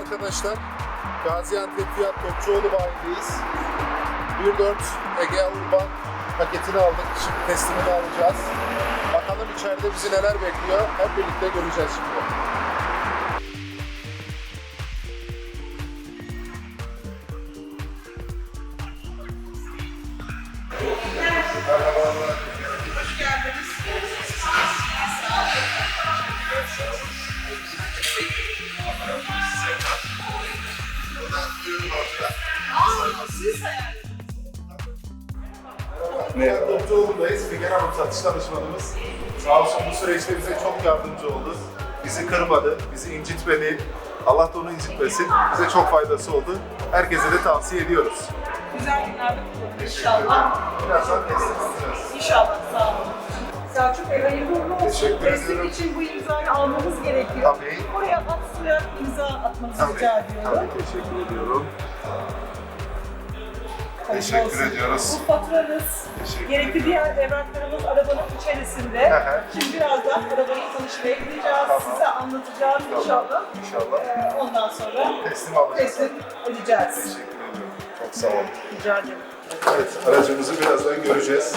arkadaşlar. Gaziantep Fiyat Topçuoğlu bayideyiz. 1.4 Ege Urban paketini aldık. Şimdi teslimini alacağız. Bakalım içeride bizi neler bekliyor. Hep birlikte göreceğiz şimdi. Sağ olsun bu süreçte bize çok yardımcı oldu. Bizi kırmadı, bizi incitmedi. Allah da onu incitmesin. Bize çok faydası oldu. Herkese de tavsiye ediyoruz. Güzel günlerde kullanın inşallah. Birazdan teslim alacağız. İnşallah sağ olun. Selçuk Bey hayırlı uğurlu olsun. Teşekkür Destek ederim. için bu imzayı almamız gerekiyor. Tabii. Oraya atsıya imza atmanızı Tabii, rica ediyorum. tabii teşekkür ediyorum. Hayırlı Teşekkür olsun. ediyoruz. Bu faturanız, Teşekkür gerekli diğer evraklarımız arabanın içerisinde. Şimdi birazdan arabayı tanışmaya gideceğiz. Tamam. Size anlatacağız inşallah. İnşallah Ee, ondan sonra teslim alacağız. teslim edeceğiz. Teşekkür ediyorum. Çok sağ olun. Rica ederim. Evet, aracımızı birazdan göreceğiz.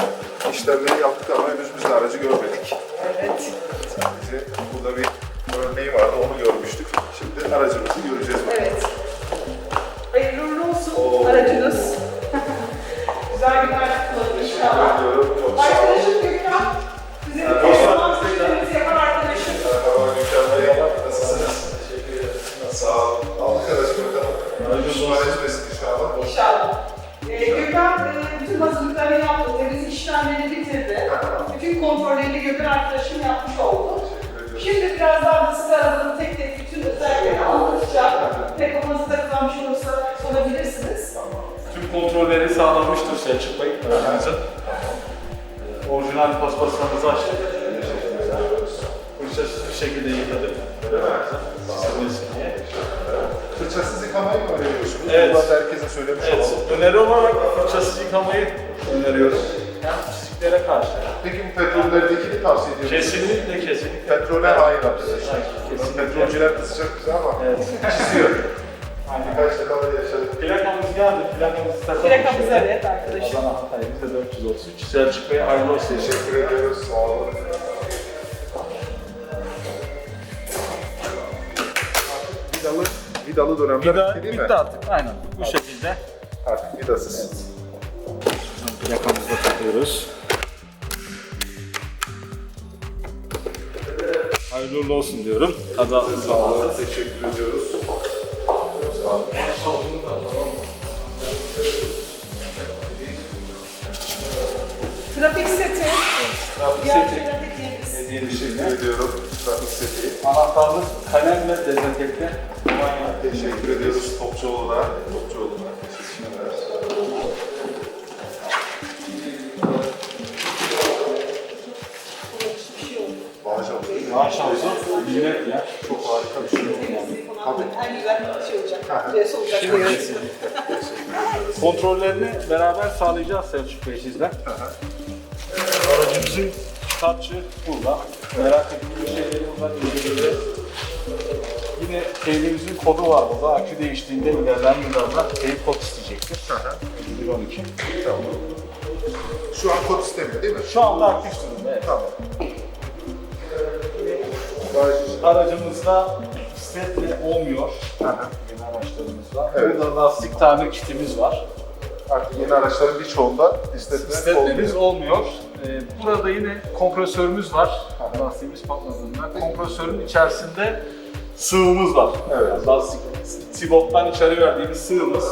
İşlemleri yaptık ama henüz biz de aracı görmedik. Evet. Sadece burada bir örneği vardı, onu görmüştük. Şimdi aracımızı göreceğiz. Öneri olarak fırçasız yıkamayı öneriyoruz. Hem çiziklere karşı. Peki bu petrollerdekini tavsiye ediyor musunuz? Kesinlikle kesinlikle. Petrole hayır arkadaşlar. Kesinlikle. Petrolcüler kızacak bize ama Evet. çiziyor. Birkaç defa da yaşadık. Plakamız geldi. Plakamızı takalım. Plakamız şöyle. evet arkadaşım. Adana Hatay bizde 433. Selçuk Bey hayırlı olsun. Teşekkür ediyoruz. Sağ olun. Vidalı, vidalı dönemler Vida bitti değil mi? bitti artık. Aynen. Bu şekilde. Artık vidasız. Plakamızı takıyoruz. Hayırlı uğurlu olsun diyorum. Kazasız Sağ olun. Teşekkür ediyoruz. Sağ olun. Trafik seti. Trafik Diğer seti. Hediye Teşekkür ediyorum. Trafik seti. Anahtarlık, kalem ve dezenfekte. Teşekkür ediyoruz Topçuoğlu'na. Topçuoğlu'na. Millet ya. Çok harika bir şey oldu yani. En güzel şey olacak. Burası olacak. Kontrollerini beraber sağlayacağız Selçuk Bey sizden. Aracımızın çıkartçı burada. Merak ettiğiniz şeyleri buradan inceleyeceğiz. Yine teybimizin kodu var burada. Akü değiştiğinde ilerleyen yıllarda teyip kod isteyecektir. 5112. Tamam. Şu an kod istemiyor değil mi? Şu anda aktif durumda. Evet. Tamam. Aracımızda bisikletle olmuyor. Yeni araçlarımızda. Evet. Burada lastik tamir kitimiz var. Artık yeni araçların birçoğunda Bisikletlerimiz olmuyor. Ee, burada yine kompresörümüz var. Lastiğimiz patladığında. Kompresörün içerisinde sıvımız var. Evet. Yani lastik, siboptan içeri verdiğimiz sıvımız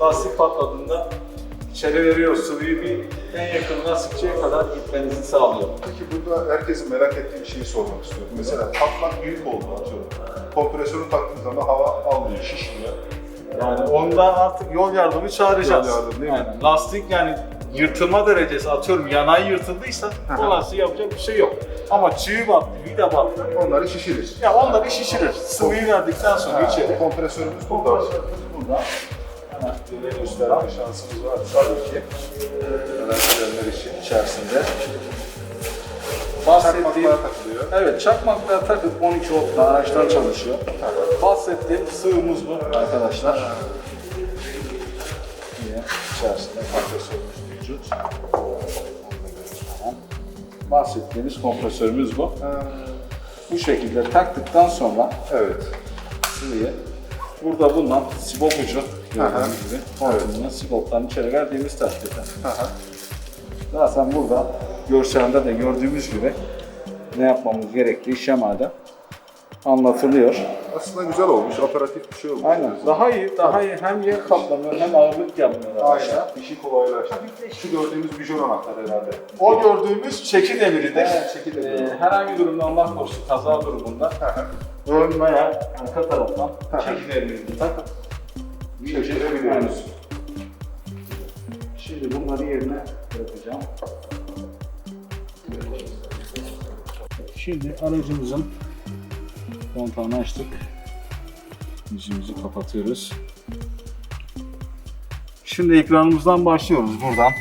lastik patladığında içeri veriyoruz sıvıyı bir en yakınına sıkıcıya kadar gitmenizi sağlıyor. Peki burada herkesin merak ettiği bir şeyi sormak istiyorum. Mesela patlak büyük oldu atıyorum. Kompresörü taktığın zaman hava almıyor, şişmiyor. Yani onda artık yol yardımı çağıracağız. Yol yardımı değil mi? Aynen. Lastik yani yırtılma derecesi atıyorum yanağı yırtıldıysa o lastiği yapacak bir şey yok. Ama çivi battı, vida battı. Onları şişirir. Ya onları şişirir. Sıvıyı verdikten sonra içeri. Kompresörümüz burada. Kompresörümüz burada. Gösterelim. Bir şansımız var tabii ki. Edenler için içerisinde. Bahsettiğim, takılıyor. evet çakmaklar takıp 12 voltla araçlar çalışıyor. Bahsettiğim sığımız bu arkadaşlar. Yine içerisinde kompresörümüz mevcut. Bahsettiğimiz kompresörümüz bu. Bu şekilde taktıktan sonra Evet. sıvıyı burada bulunan sibop ucu gördüğünüz gibi hortumuna siboptan içeri verdiğimiz takdirde zaten burada görselde de gördüğümüz gibi ne yapmamız gerektiği şemada anlatılıyor. Aslında güzel olmuş, operatif bir şey olmuş. Aynen. Daha iyi, daha iyi hem yer kaplamıyor hem ağırlık yapmıyor. Aynen. İşi kolaylaştı. Şu gördüğümüz bijon anahtar herhalde. O gördüğümüz çeki devridir. Evet, çeki devri. Ee, herhangi bir durumda Allah korusun kaza durumunda ön veya arka taraftan çeki takıp Şimdi bunları yerine bırakacağım. Şimdi aracımızın kontağını açtık. Yüzümüzü kapatıyoruz. Şimdi ekranımızdan başlıyoruz buradan.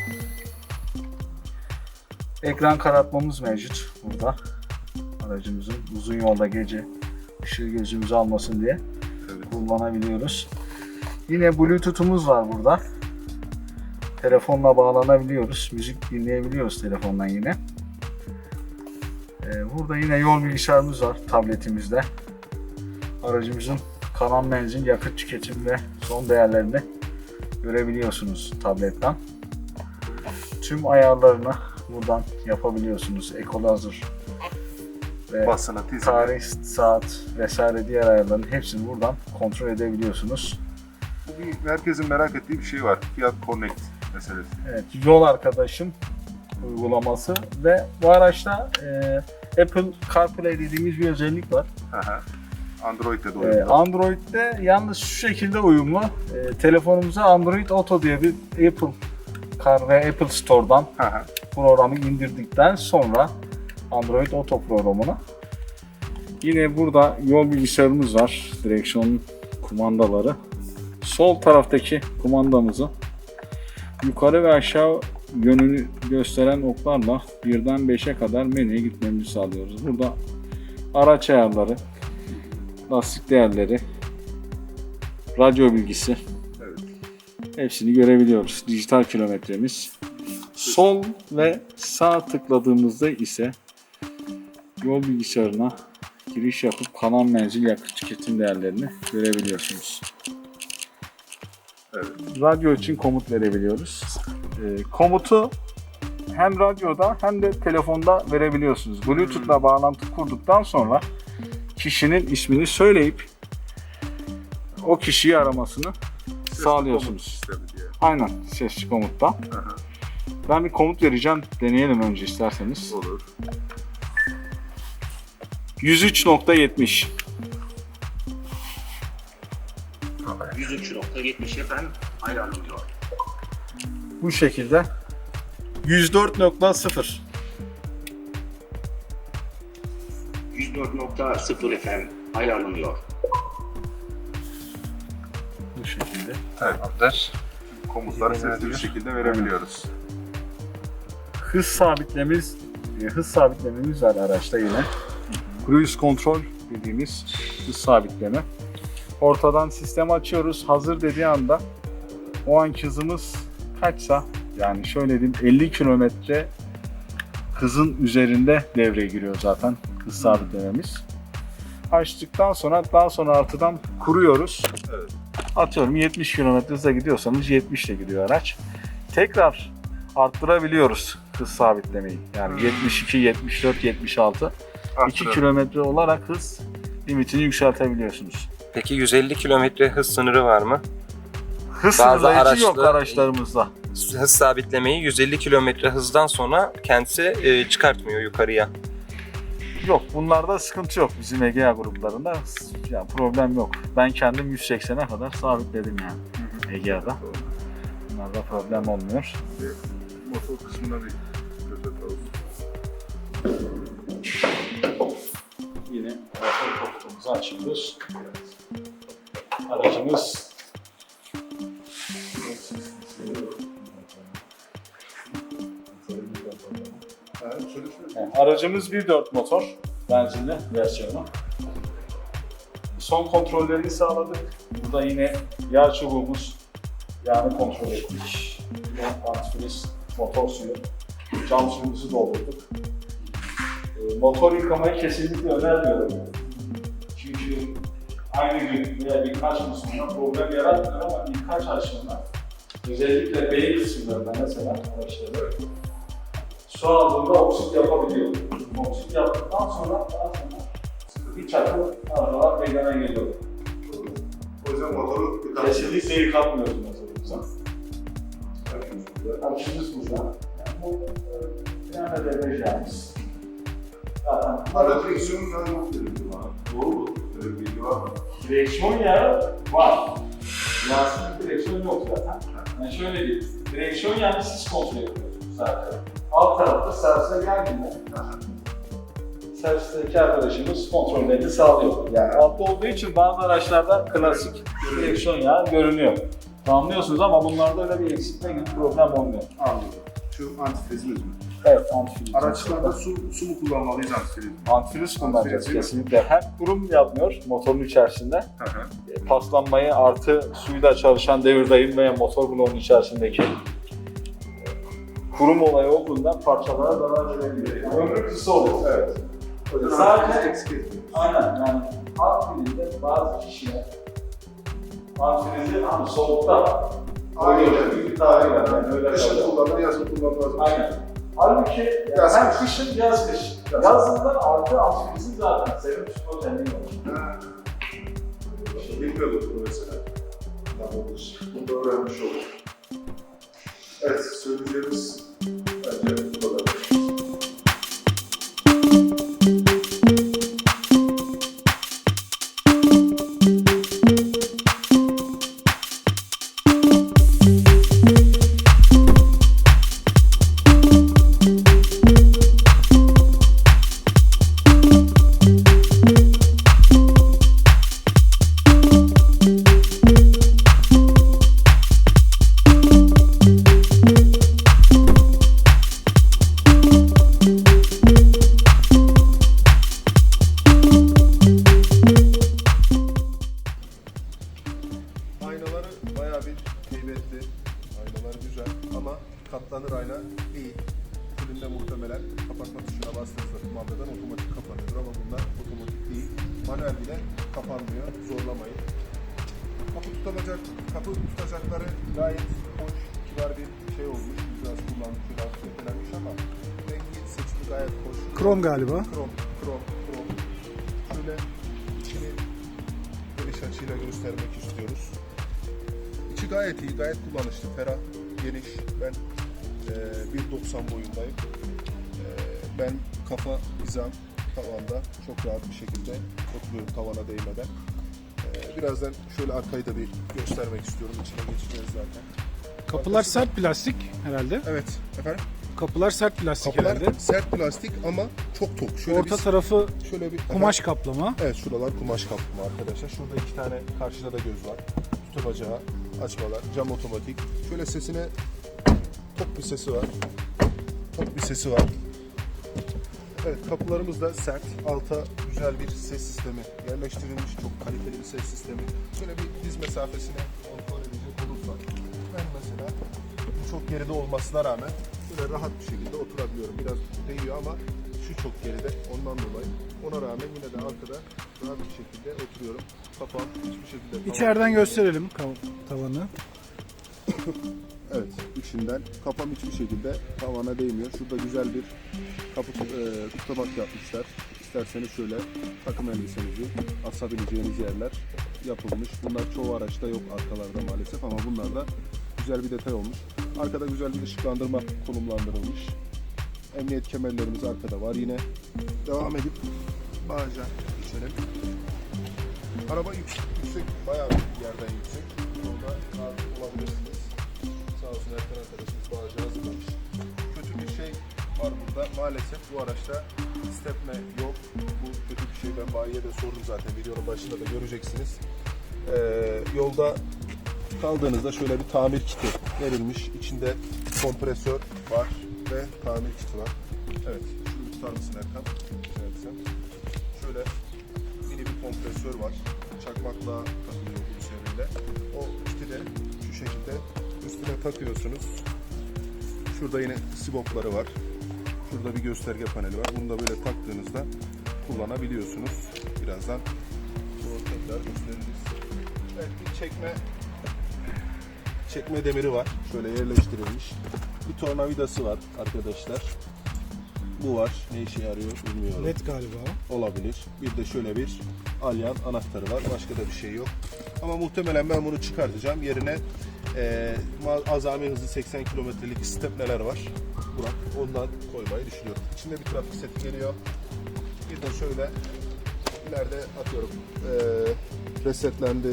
Ekran karartmamız mevcut burada. Aracımızın uzun yolda gece ışığı gözümüzü almasın diye kullanabiliyoruz. Yine Bluetooth'umuz var burada. Telefonla bağlanabiliyoruz. Müzik dinleyebiliyoruz telefondan yine. Ee, burada yine yol bilgisayarımız var tabletimizde. Aracımızın kalan menzil, yakıt tüketim ve son değerlerini görebiliyorsunuz tabletten. Tüm ayarlarını buradan yapabiliyorsunuz. Equalizer ve Basını, tizini. tarih, saat vesaire diğer ayarların hepsini buradan kontrol edebiliyorsunuz. Bir herkesin merak ettiği bir şey var. Fiat Connect meselesi. Evet, yol arkadaşım uygulaması ve bu araçta e, Apple CarPlay dediğimiz bir özellik var. Aha. Android'de de E, uyumlu. Android'de yalnız şu şekilde uyumlu. E, telefonumuza Android Auto diye bir Apple Car ve Apple Store'dan Aha. programı indirdikten sonra Android Auto programını yine burada yol bilgisayarımız var. Direksiyon kumandaları. Sol taraftaki kumandamızı yukarı ve aşağı yönünü gösteren oklarla birden 5'e kadar menüye gitmemizi sağlıyoruz. Burada araç ayarları, lastik değerleri, radyo bilgisi Evet. hepsini görebiliyoruz. Dijital kilometremiz. Sol ve sağ tıkladığımızda ise yol bilgisayarına giriş yapıp kalan menzil yakıt tüketim değerlerini görebiliyorsunuz. Radyo için komut verebiliyoruz. Ee, komutu hem radyoda hem de telefonda verebiliyorsunuz. Bluetooth'la bağlantı kurduktan sonra kişinin ismini söyleyip o kişiyi aramasını Ses sağlıyorsunuz. Aynen sesli komutta. Aha. Ben bir komut vereceğim. Deneyelim önce isterseniz. Olur. 103.70 103.70 efendim ayarlanıyor. bu şekilde. 104.0 104.0 efendim ayarlanıyor. bu şekilde. Tamamdır. Komutları sesli bir şekilde verebiliyoruz. Hız sabitlemiz e, hız sabitlememiz var araçta yine. Cruise control dediğimiz hız sabitleme. Ortadan sistemi açıyoruz. Hazır dediği anda o anki hızımız kaçsa yani şöyle diyeyim 50 kilometre hızın üzerinde devreye giriyor zaten hız sabitlememiz. Açtıktan sonra daha sonra artıdan kuruyoruz. Evet. Atıyorum 70 km hızla gidiyorsanız 70 ile gidiyor araç. Tekrar arttırabiliyoruz hız sabitlemeyi. Yani 72, 74, 76 2 Arttıralım. kilometre olarak hız limitini yükseltebiliyorsunuz. Peki 150 kilometre hız sınırı var mı? Hız Bazı sınırlayıcı yok araçlı- araçlarımızda. Hız sabitlemeyi 150 kilometre hızdan sonra kendisi e, çıkartmıyor yukarıya. Yok bunlarda sıkıntı yok bizim Egea gruplarında. Yani problem yok. Ben kendim 180'e kadar sabitledim yani Egea'da. Bunlarda problem olmuyor. Motor kısmına bir göz atalım. Yine motor koltuğumuzu açıyoruz. Aracımız. Yani aracımız 1.4 motor benzinli versiyonu. son kontrollerini sağladık. Burada yine yağ çubuğumuz, yağını kontrol ettik. Yine antifriz, motor suyu, cam suyumuzu doldurduk. E, motor yıkamayı kesinlikle önermiyorum. Aynı gün veya birkaç gün sonra problem yaratmıyor ama birkaç ay sonra özellikle beyin kısımlarında mesela araçlarda su aldığında oksit yapabiliyor. Oksit yaptıktan sonra daha sonra bir çakıl arızalar meydana geliyor. O yüzden motoru Kesinlikle yıkatmıyoruz motorumuza. Akümüz burada. Yani bu e, yani devreci yalnız. Zaten Ara direksiyonun yok dedi bana. Doğru mu? Öyle bir bilgi var mı? Direksiyon yağı var. Yağsız direksiyon yok zaten. Yani şöyle bir direksiyon yağını siz kontrol ediyorsunuz zaten. Alt tarafta servise geldiğinde servisteki arkadaşımız kontrollerini sağlıyor. Yani altta olduğu için bazı araçlarda klasik direksiyon yağı görünüyor. Anlıyorsunuz ama bunlarda öyle bir eksiltme gibi problem olmuyor. Anladım. Şu antifrizimiz mi? Evet, antifriz. Araçlarda su, su mu kullanmalıyız antifriz mi? Antifriz kullanacağız Antifriz kesinlikle. Hem kurum yapmıyor motorun içerisinde. Hı hı. E, paslanmayı artı suyla çalışan devir dayım veya motor bloğunun içerisindeki e, kurum olayı olduğundan parçalara zarar verebilir. Ömrü kısa olur. Evet. Yüzden Zaten- antifriz eksik. Aynen yani halk dilinde bazı kişiler antifrizi hani soğukta Aynen. bir tabir var. Yani öyle Kışın kullanılır, yazın kullanılmaz. Aynen. Halbuki yani hem kış. kışın yaz kış. Yaz. Yazında artı antifrizin zaten senin tutma özelliği var. Ha. İşte bilmiyorduk bunu mesela. Tamamdır. Bunu da öğrenmiş olduk. Evet, söyleyeceğimiz 1.90 boyundayım. Eee, ben kafa hizam tavanda çok rahat bir şekilde oturuyorum tavana değmeden. Eee, birazdan şöyle arkayı da bir göstermek istiyorum. İçine geçeceğiz zaten. Kapılar sert plastik herhalde. Evet, efendim? Kapılar sert plastik Kapılar herhalde. sert plastik ama çok tok. Şöyle Orta bir, tarafı şöyle bir kumaş kaplama. Evet şuralar kumaş kaplama arkadaşlar. Şurada iki tane karşıda da göz var. Tutacağı, açmalar, cam otomatik. Şöyle sesine tok bir sesi var. Tok bir sesi var. Evet kapılarımız da sert. Alta güzel bir ses sistemi yerleştirilmiş. Çok kaliteli bir ses sistemi. Şöyle bir diz mesafesine kontrol edecek olursak. Ben mesela çok geride olmasına rağmen böyle rahat bir şekilde oturabiliyorum. Biraz değiyor ama şu çok geride ondan dolayı. Ona rağmen yine de arkada rahat bir şekilde oturuyorum. Kafam hiçbir şekilde... İçeriden gösterelim kav- tavanı. İçinden. Kafam hiçbir şekilde tavana değmiyor. Şurada güzel bir kapı e, tutamak yapmışlar. İsterseniz şöyle takım elbisenizi asabileceğiniz yerler yapılmış. Bunlar çoğu araçta yok arkalarda maalesef ama bunlar da güzel bir detay olmuş. Arkada güzel bir ışıklandırma konumlandırılmış. Emniyet kemerlerimiz arkada var yine. Devam edip bagaja geçelim. Araba yüksek, yüksek bayağı bir yerden yüksek. Maalesef bu araçta stepne yok. Bu kötü bir şey. Ben bayiye de sordum zaten. Videonun başında da göreceksiniz. Ee, yolda kaldığınızda şöyle bir tamir kiti verilmiş. İçinde kompresör var ve tamir kiti var. Evet. Şunu tutar mısın Erkan? Etsem. Şöyle mini bir kompresör var. Çakmakla takılıyor bu seriyle. O kiti de şu şekilde üstüne takıyorsunuz. Şurada yine sibopları var. Şurada bir gösterge paneli var. Bunu da böyle taktığınızda kullanabiliyorsunuz. Birazdan bu tekrar gösteririz. Evet bir çekme çekme demiri var. Şöyle yerleştirilmiş. Bir tornavidası var arkadaşlar. Bu var. Ne işe yarıyor bilmiyorum. LED galiba. Olabilir. Bir de şöyle bir alyan anahtarı var. Başka da bir şey yok. Ama muhtemelen ben bunu çıkartacağım. Yerine ma- azami hızı 80 kilometrelik stepneler var. Burak ondan koymayı düşünüyorum. İçinde bir trafik seti geliyor. Bir de şöyle ileride atıyorum eee resetlendi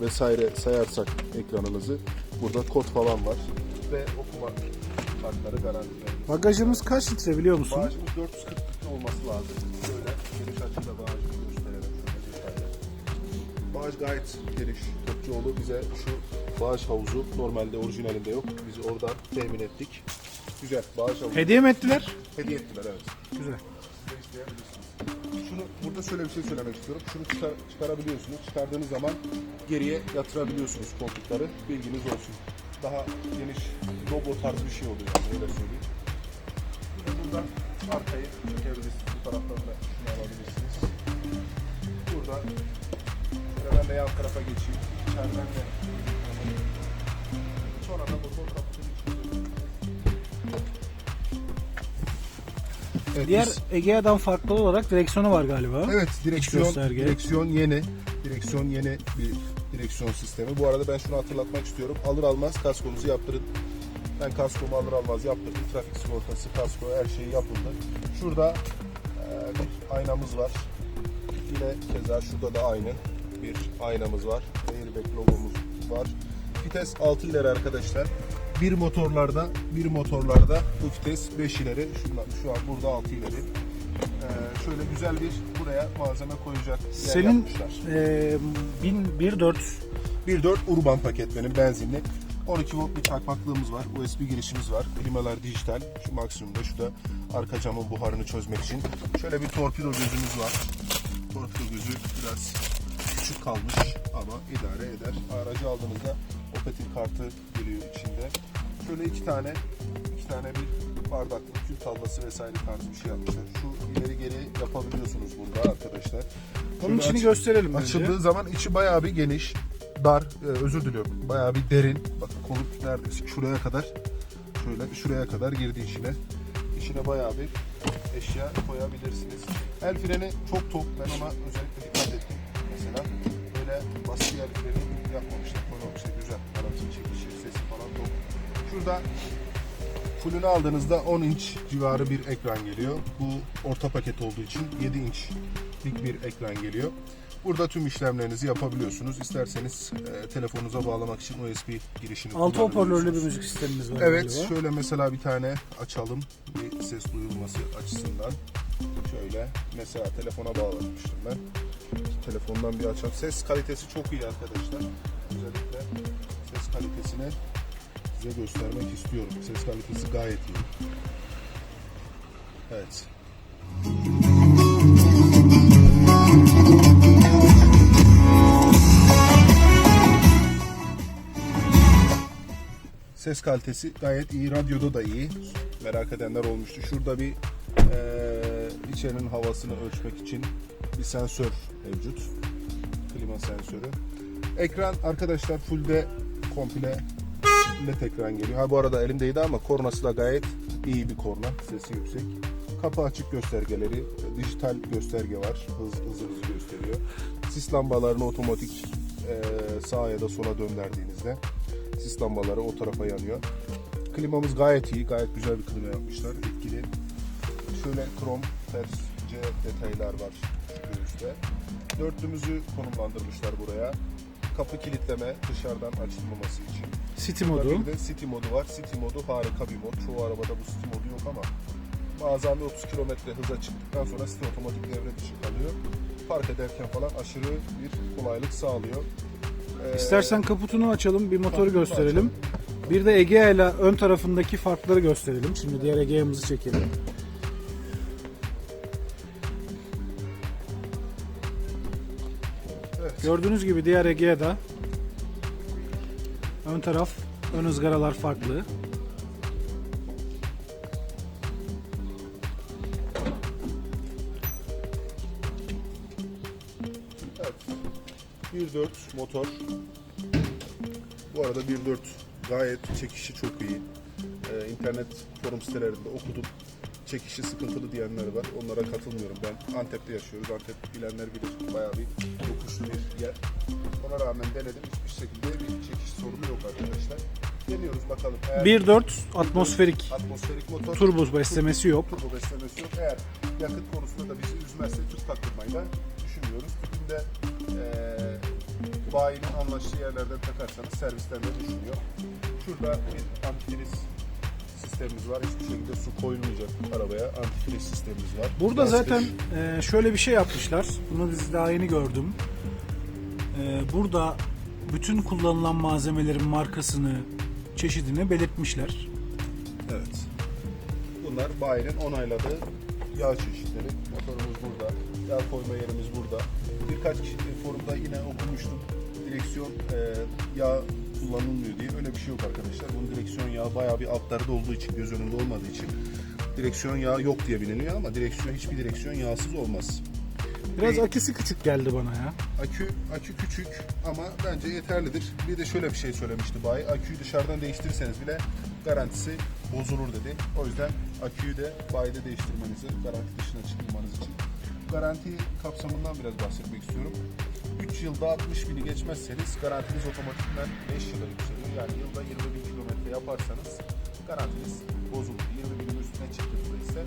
vesaire sayarsak ekranınızı burada kod falan var ve okuma kartları garanti. Bagajımız kaç litre biliyor musun? Bağışımız 440 litre olması lazım. Şöyle geniş açıda bağışımı gösterelim. Bağış gayet geniş. Topçuoğlu bize şu bağış havuzu normalde orijinalinde yok. Biz oradan temin ettik. Güzel bağış havuzu. Hediye mi ettiler? Hediye ettiler evet. Güzel. Şunu burada şöyle bir şey söylemek istiyorum. Şunu çıkar, çıkarabiliyorsunuz. Çıkardığınız zaman geriye yatırabiliyorsunuz koltukları. Bilginiz olsun. Daha geniş logo tarzı bir şey oluyor yani öyle söyleyeyim. Buradan arkayı çekebilirsiniz. Bu taraftan da şunu alabilirsiniz. Burada şöyle ben de yan tarafa geçeyim. İçeriden de Evet, Diğer biz- Egea'dan farklı olarak direksiyonu var galiba. Evet direksiyon, direksiyon yeni. Direksiyon yeni bir direksiyon sistemi. Bu arada ben şunu hatırlatmak istiyorum. Alır almaz kaskonuzu yaptırın. Ben kaskomu alır almaz yaptırdım. Trafik sigortası, kasko her şey yapıldı. Şurada e, bir aynamız var. Yine keza şurada da aynı bir aynamız var. Airbag logomuz var. Vites 6 ileri arkadaşlar. Bir motorlarda, bir motorlarda bu vites 5 ileri. Şundan, şu an burada 6 ileri. Ee, şöyle güzel bir buraya malzeme koyacak yer Senin yapmışlar. e, 1001.4 1.4 Urban paket benim benzinli. 12 volt bir çakmaklığımız var. USB girişimiz var. Klimalar dijital. Şu maksimumda. Şu da arka camın buharını çözmek için. Şöyle bir torpido gözümüz var. Torpido gözü biraz küçük kalmış ama idare eder. Aracı aldığınızda Opet'in kartı geliyor içinde. Şöyle iki tane iki tane bir bardaklık, kül tablası vesaire tarzı bir şey yapmışlar. Şu ileri geri yapabiliyorsunuz burada arkadaşlar. Şöyle içini aç- gösterelim. Açıldığı zaman içi bayağı bir geniş, dar, e, özür diliyorum. Bayağı bir derin. Bakın kolu neredeyse şuraya kadar, şöyle şuraya kadar girdi içine. İçine bayağı bir eşya koyabilirsiniz. El freni çok tok. Ben ona özellikle dikkat ettim. Mesela böyle basit el freni yapmamışlar, Şurada Fullünü aldığınızda 10 inç civarı bir ekran geliyor. Bu orta paket olduğu için 7 inçlik bir ekran geliyor. Burada tüm işlemlerinizi yapabiliyorsunuz. İsterseniz e, telefonunuza bağlamak için USB girişini Altı hoparlörlü bir müzik sistemimiz var Evet, galiba. şöyle mesela bir tane açalım. Bir ses duyulması açısından. Şöyle mesela telefona bağlamıştım ben. Telefondan bir açalım. Ses kalitesi çok iyi arkadaşlar. Özellikle ses kalitesini size göstermek istiyorum. Ses kalitesi gayet iyi. Evet. Ses kalitesi gayet iyi. Radyoda da iyi. Merak edenler olmuştu. Şurada bir eee içerinin havasını ölçmek için bir sensör mevcut. Klima sensörü. Ekran arkadaşlar fullde komple led ekran geliyor. Ha bu arada elimdeydi ama kornası da gayet iyi bir korna. Sesi yüksek. Kapı açık göstergeleri, dijital gösterge var. Hız, hızınızı gösteriyor. Sis lambalarını otomatik eee sağa ya da sola döndürdüğünüzde sis lambaları o tarafa yanıyor. Klimamız gayet iyi. Gayet güzel bir klima yapmışlar. Etkili. Şöyle krom ters C detaylar var göğüste. Dörtlümüzü konumlandırmışlar buraya. Kapı kilitleme dışarıdan açılmaması için. City modu. Bir de City modu var. City modu harika bir mod. Çoğu arabada bu City modu yok ama bazen bir 30 km hıza çıktıktan sonra City otomatik devre dışı kalıyor. Park ederken falan aşırı bir kolaylık sağlıyor. Ee, İstersen kaputunu açalım, bir motoru gösterelim. Bir de Egea ile ön tarafındaki farkları gösterelim. Şimdi diğer Egea'mızı çekelim. Gördüğünüz gibi diğer Egea'da ön taraf, ön ızgaralar farklı. Evet. 1.4 motor. Bu arada 1.4 gayet çekişi çok iyi. Ee, internet forum sitelerinde okudum. Çekişi sıkıntılı diyenler var. Onlara katılmıyorum. Ben Antep'te yaşıyoruz. Antep bilenler bilir. Bayağı bir yokuşlu bir yer. Ona rağmen denedim. Hiçbir şekilde bir çekiş sorunu yok arkadaşlar. Deniyoruz bakalım. Eğer 1.4 atmosferik atmosferik motor turbo beslemesi yok. turbo beslemesi yok. Eğer yakıt konusunda da bizi üzmezse tüp taktırmayı da düşünmüyoruz. Tüpün de eee bayinin anlaştığı yerlerden takarsanız servisten de düşünüyor. Şurada bir antifriz sistemimiz var. Hiçbir şekilde su koyulmayacak arabaya. Antifriz sistemimiz var. Burada Lastik- zaten e, şöyle bir şey yapmışlar. Bunu biz daha yeni gördüm. E, burada bütün kullanılan malzemelerin markasını, çeşidini belirtmişler. Evet. Bunlar bayinin onayladığı yağ çeşitleri. Motorumuz burada. Yağ koyma yerimiz burada. Birkaç kişi forumda yine okumuştum. Direksiyon e, yağ kullanılmıyor diye. Öyle bir şey yok arkadaşlar. Bunun direksiyon yağı bayağı bir altlarda olduğu için, göz önünde olmadığı için direksiyon yağı yok diye biliniyor ama direksiyon hiçbir direksiyon yağsız olmaz. Biraz Değil. aküsü küçük geldi bana ya. Akü akü küçük ama bence yeterlidir. Bir de şöyle bir şey söylemişti bayi. Aküyü dışarıdan değiştirirseniz bile garantisi bozulur dedi. O yüzden aküyü de bayide değiştirmenizi, garanti dışına çıkmamanız için. Garanti kapsamından biraz bahsetmek istiyorum. 3 yılda 60 bini geçmezseniz garantiniz otomatikman 5 yıla yükseliyor. Yani yılda 20 bin kilometre yaparsanız garantiniz bozulur. 20 binin üstüne çıktığınızda ise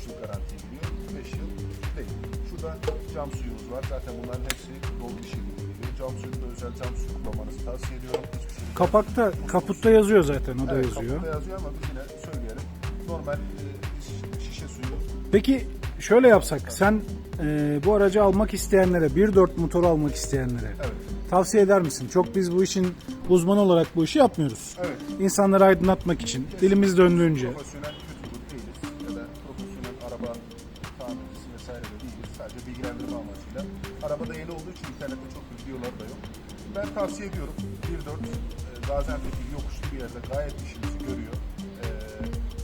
3 yıl garanti giriyor. 5 yıl değil. Şurada cam suyumuz var. Zaten bunların hepsi dolu bir şekilde geliyor. Cam suyunda özel cam suyu kullanmanızı tavsiye ediyorum. Hiçbir Kapakta, kaputta yazıyor zaten o da Evet, yazıyor. kapıda yazıyor ama biz yine söyleyelim. Normal e, şiş- şişe suyu. Peki şöyle yapsak, sen e, bu aracı almak isteyenlere, 1.4 motoru almak isteyenlere Evet. tavsiye eder misin? Çok biz bu işin uzmanı olarak bu işi yapmıyoruz. Evet. İnsanları aydınlatmak için, dilimiz döndüğünce. Profesyonel YouTuber değiliz ya da profesyonel araba tamircisi vesaire de değiliz. Sadece bilgilendirme amacıyla. Arabada yeni olduğu için internette çok videolar da yok. Ben tavsiye ediyorum. 1.4 e, Gaziantep'teki yokuşlu bir yerde gayet işimizi görüyor. E,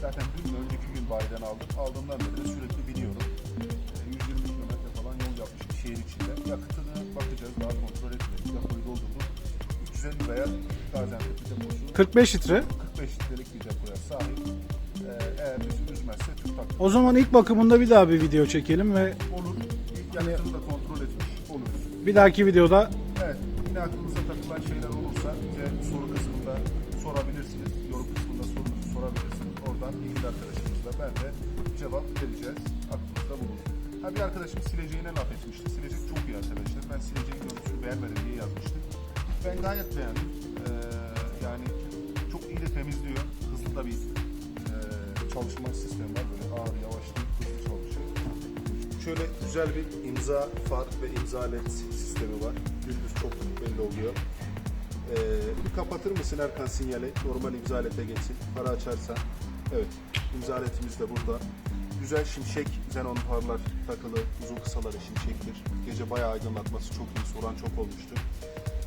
zaten dün önceki gün bayiden aldım. Aldığımdan beri de sürekli biniyorum. Şehir içinde. Yakıtını bakacağız daha kontrol etmedik. Depoyu doldurduk. 350 veya Gaziantep'te deposu 45 litre. 45 litrelik bir depoya sahip. Ee, eğer bizi üzmezse tüp takmak O zaman ilk bakımında bir daha bir video çekelim ve olur. İlk yakıtını da kontrol etmiş oluruz. bir dahaki videoda Evet, yine aklınıza takılan şeyler olursa bize soru kısmında sorabilirsiniz. Yorum kısmında sorunuzu sorabilirsiniz. Oradan ilgili arkadaşımızla ben de cevap vereceğiz. Ha bir arkadaşım sileceğine laf etmişti. Silecek çok iyi arkadaşlar. Ben sileceğin görüntüsünü beğenmedim diye yazmıştım. Ben gayet beğendim. Ee, yani çok iyi de temizliyor. Hızlı da bir e, çalışma sistemi var. Böyle ağır yavaş değil, hızlı çalışıyor. Şöyle güzel bir imza far ve imza led sistemi var. Gündüz çok belli oluyor. Ee, bir kapatır mısın Erkan sinyali? Normal imza led'e geçsin. Para açarsan. Evet. imza de burada. Güzel şimşek xenon farlar takılı. Uzun kısaları şimşektir. Gece bayağı aydınlatması çok iyi. Soran çok olmuştu.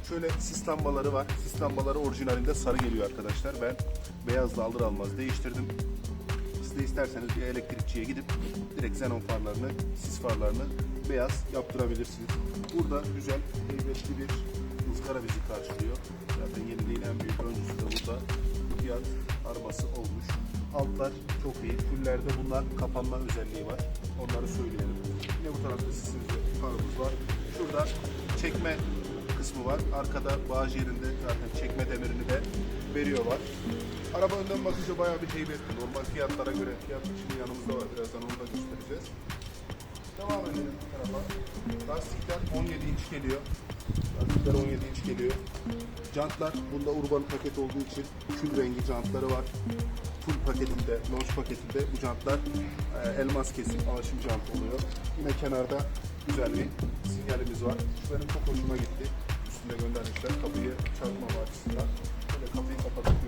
Şöyle sis lambaları var. Sis lambaları orijinalinde sarı geliyor arkadaşlar. Ben beyazla alır almaz değiştirdim. Siz de isterseniz bir elektrikçiye gidip direkt xenon farlarını, sis farlarını beyaz yaptırabilirsiniz. Burada güzel, heybetli bir ızgara bizi karşılıyor. Zaten yeniliğin en büyük öncüsü de burada fiyat arması olmuş. Altlar çok iyi. Fullerde bunlar kapanma özelliği var. Onları söyleyelim. Yine bu tarafta sisimizde farımız var. Şurada çekme kısmı var. Arkada bağış yerinde zaten çekme demirini de veriyorlar. Araba önden bakınca bayağı bir heybetli. Normal fiyatlara göre fiyat şimdi yanımızda var. Birazdan onu da göstereceğiz. Devam edelim bu tarafa. Lastikler 17 inç geliyor. Lastikler 17 inç geliyor. Jantlar bunda urban paket olduğu için kül rengi jantları var. Full paketinde, launch paketinde bu jantlar e, elmas kesim alaşım jant oluyor. Yine kenarda güzel bir sinyalimiz var. Benim çok hoşuma gitti. Üstünde göndermişler kapıyı çarpmama açısından. Böyle kapıyı kapatıp.